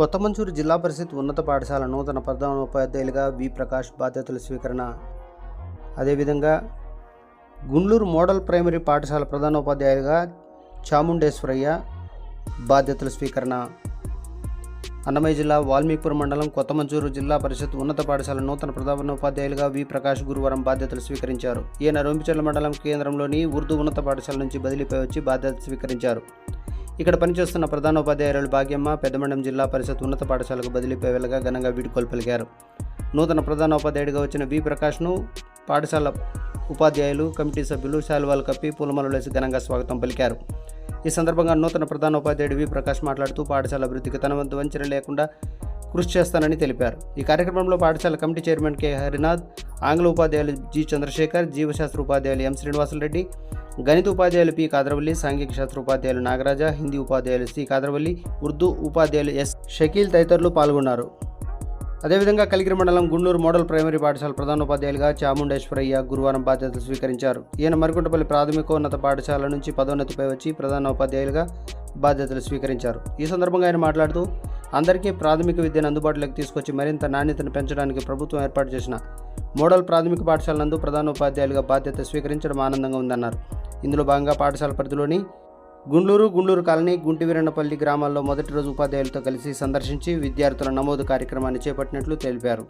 కొత్తమంచూరు జిల్లా పరిషత్ ఉన్నత పాఠశాల నూతన ప్రధానోపాధ్యాయులుగా వి ప్రకాష్ బాధ్యతల స్వీకరణ. అదేవిధంగా గుండ్లూరు మోడల్ ప్రైమరీ పాఠశాల ప్రధానోపాధ్యాయులుగా చాముండేశ్వరయ్య బాధ్యతల స్వీకరణ. అన్నమయ్య జిల్లా వాల్మీకిపురం మండలం కొత్తమంచూరు జిల్లా పరిషత్ ఉన్నత పాఠశాల నూతన ప్రధానోపాధ్యాయులుగా వి ప్రకాష్ గురువారం బాధ్యతలు స్వీకరించారు. ఈయన రొంపిచెర్ల మండలం కేంద్రంలోని ఉర్దూ ఉన్నత పాఠశాల నుంచి బదిలీపై వచ్చి బాధ్యతలు స్వీకరించారు. ఇక్కడ పనిచేస్తున్న ప్రధానోపాధ్యాయురాలు భాగ్యమ్మ పెద్దమండం జిల్లా పరిషత్ ఉన్నత పాఠశాలకు బదిలీపై వెళ్ళగా ఘనంగా వీడుకోలు పలికారు నూతన ప్రధానోపాధ్యాయుడిగా వచ్చిన వి ప్రకాష్ను పాఠశాల ఉపాధ్యాయులు కమిటీ సభ్యులు శాలువాలు కప్పి పూలమాలలేసి ఘనంగా స్వాగతం పలికారు. ఈ సందర్భంగా నూతన ప్రధానోపాధ్యాయుడు వి ప్రకాష్ మాట్లాడుతూ పాఠశాల అభివృద్ధికి తన వంతు వంచన లేకుండా కృషి చేస్తానని తెలిపారు. ఈ కార్యక్రమంలో పాఠశాల కమిటీ చైర్మన్ కె. హరినాథ్ ఆంగ్ల ఉపాధ్యాయులు జి. చంద్రశేఖర్ జీవశాస్త్ర ఉపాధ్యాయులు ఎం. శ్రీనివాసరెడ్డి గణిత ఉపాధ్యాయులు పి. కాదరవల్లి సాంఘిక శాస్త్ర ఉపాధ్యాయులు నాగరాజ హిందీ ఉపాధ్యాయులు సి. కాదరవల్లి ఉర్దూ ఉపాధ్యాయులు ఎస్. షకీల్ తదితరులు పాల్గొన్నారు. అదేవిధంగా కలిగిరి మండలం గుండూరు మోడల్ ప్రైమరీ పాఠశాల ప్రధానోపాధ్యాయులుగా చాముండేశ్వరయ్య గురువారం బాధ్యతలు స్వీకరించారు. ఈయన మరికొంటపల్లి ప్రాథమికోన్నత పాఠశాల నుంచి పదోన్నతిపై వచ్చి ప్రధానోపాధ్యాయులుగా బాధ్యతలు స్వీకరించారు. ఈ సందర్భంగా ఆయన మాట్లాడుతూ అందరికీ ప్రాథమిక విద్యను అందుబాటులోకి తీసుకొచ్చి మరింత నాణ్యతను పెంచడానికి ప్రభుత్వం ఏర్పాటు చేసిన మోడల్ ప్రాథమిక పాఠశాల నందు ప్రధానోపాధ్యాయులుగా బాధ్యత స్వీకరించడం ఆనందంగా ఉందన్నారు. ఇందులో భాగంగా పాఠశాల పరిధిలోని గుండ్లూరు గుండ్లూరు కాలనీ గుంటివీరణపల్లి గ్రామాల్లో మొదటి రోజు ఉపాధ్యాయులతో కలిసి సందర్శించి విద్యార్థుల నమోదు కార్యక్రమాన్ని చేపట్టినట్లు తెలిపారు.